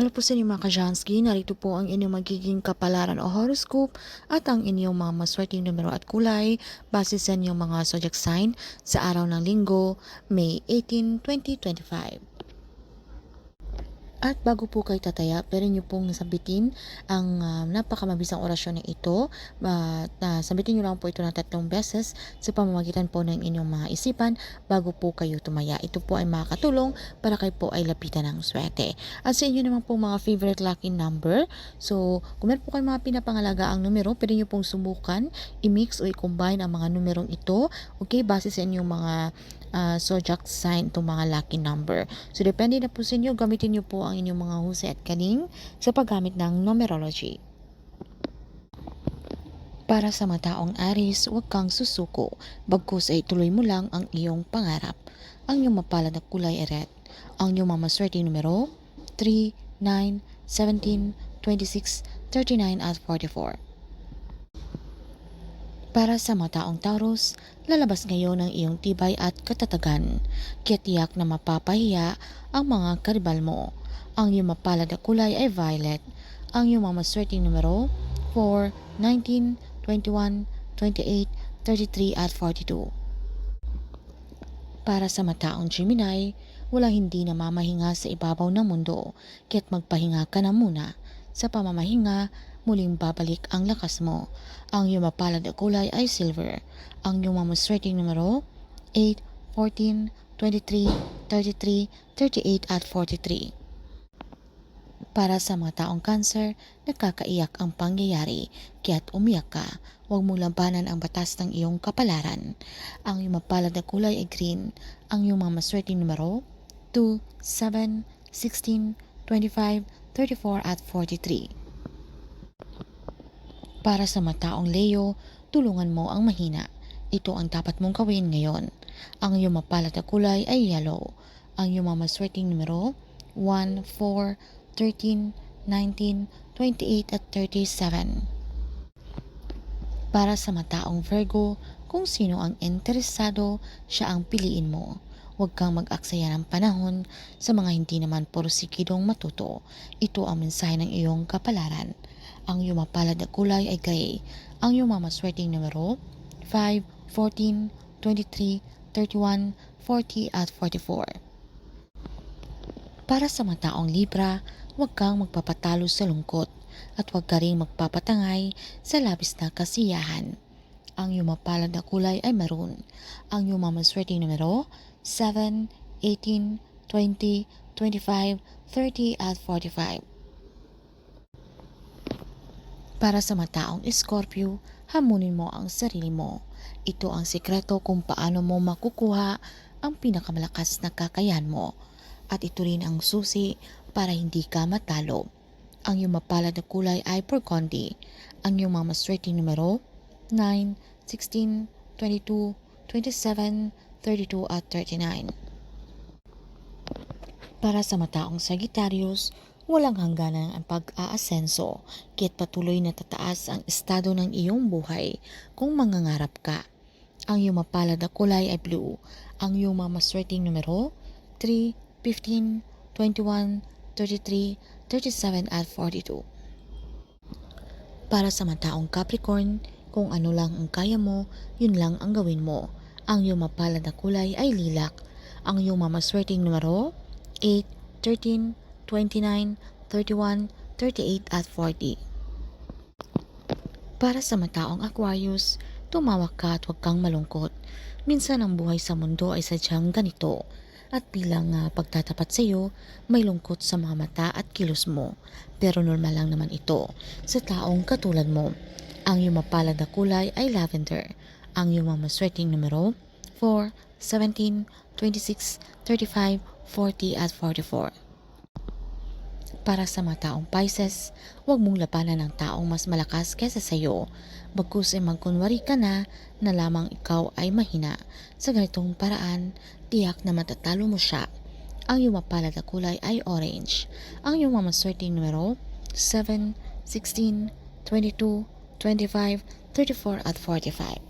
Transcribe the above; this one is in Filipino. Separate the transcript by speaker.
Speaker 1: Hello po sa inyo mga kajansky, narito po ang inyong magiging kapalaran o horoscope at ang inyong mga maswerteng numero at kulay base sa inyong mga zodiac sign sa araw ng linggo, May 18, 2025. At bago po kayo tataya, pwede niyo pong nasabitin ang uh, napakamabisang orasyon na ito. Uh, uh, sabitin niyo lang po ito ng tatlong beses sa pamamagitan po ng inyong mga isipan bago po kayo tumaya. Ito po ay makakatulong para kayo po ay lapitan ng swerte. At sa inyo naman po mga favorite lucky number. So, kung meron po kayo mga pinapangalaga ang numero, pwede niyo pong subukan, i-mix o i-combine ang mga numerong ito. Okay, base sa inyong mga uh, zodiac sign itong mga lucky number. So, depende na po sa inyo, gamitin niyo po ang inyong mga husay at kaning sa paggamit ng numerology. Para sa mataong Aris, huwag kang susuko, bagkus ay tuloy mo lang ang iyong pangarap. Ang iyong mapalad na kulay ay red. Ang iyong mamaswerte numero, 3, 9, 17, 26, 39 at 44. Para sa mataong Taurus, lalabas ngayon ang iyong tibay at katatagan. Kaya na mapapahiya ang mga karibal mo. Ang iyong mapalad na kulay ay violet. Ang iyong mamaswerteng numero 4, 19, 21, 28, 33 at 42. Para sa mataong Gemini, wala hindi na mamahinga sa ibabaw ng mundo, kaya't magpahinga ka na muna. Sa pamamahinga, muling babalik ang lakas mo. Ang iyong mapalad na kulay ay silver. Ang iyong mamaswerteng numero 8, 14, 23, 33, 38 at 43. Para sa mga taong cancer, nakakaiyak ang pangyayari, kaya't umiyak ka. Huwag mo labanan ang batas ng iyong kapalaran. Ang iyong mapalad na kulay ay green. Ang iyong mga maswerteng numero 2, 7, 16, 25, 34 at 43. Para sa mataong Leo, tulungan mo ang mahina. Ito ang dapat mong gawin ngayon. Ang iyong mapalad na kulay ay yellow. Ang iyong mga maswerteng numero 1, 4, 13, 19, 28 at 37. Para sa mataong Virgo, kung sino ang interesado, siya ang piliin mo. Huwag kang mag-aksaya ng panahon sa mga hindi naman porsikidong matuto. Ito ang mensahe ng iyong kapalaran. Ang iyong mapalad na kulay ay gray. Ang iyong mamaswerteng numero 5, 14, 23, 31, 40 at 44. Para sa mataong Libra, huwag kang magpapatalo sa lungkot at huwag ka rin magpapatangay sa labis na kasiyahan. Ang iyong mapalad na kulay ay maroon. Ang iyong mamaswerteng numero 7, 18, 20, 25, 30 at 45. Para sa mataong Scorpio, hamunin mo ang sarili mo. Ito ang sikreto kung paano mo makukuha ang pinakamalakas na kakayahan mo. At ito rin ang susi para hindi ka matalo. Ang iyong mapalad na kulay ay burgundy. Ang iyong mga maswerteng numero 9, 16, 22, 27, 32 at 39. Para sa mataong Sagittarius, walang hangganan ang pag-aasenso, kaya't patuloy na tataas ang estado ng iyong buhay kung mangangarap ka. Ang iyong mapalad na kulay ay blue. Ang iyong mga maswerteng numero 3, 15, 21, 33, 37 at 42. Para sa mataong Capricorn, kung ano lang ang kaya mo, yun lang ang gawin mo. Ang iyong mapalad na kulay ay lilac. Ang iyong mamaswerteng numero 8, 13, 29, 31, 38 at 40. Para sa mataong Aquarius, tumawak ka at huwag kang malungkot. Minsan ang buhay sa mundo ay sadyang ganito. At bilang uh, pagtatapat sa iyo, may lungkot sa mga mata at kilos mo. Pero normal lang naman ito sa taong katulad mo. Ang iyong mapalad na kulay ay lavender. Ang iyong mga maswerteng numero 4, 17, 26, 35, 40 at 44. Para sa mga taong Pisces, huwag mong labanan ng taong mas malakas kaysa sa iyo. Bagkus ay magkunwari ka na na lamang ikaw ay mahina. Sa ganitong paraan, tiyak na matatalo mo siya. Ang iyong mapalad na kulay ay orange. Ang iyong mamaswerteng numero 7, 16, 22, 25, 34 at 45.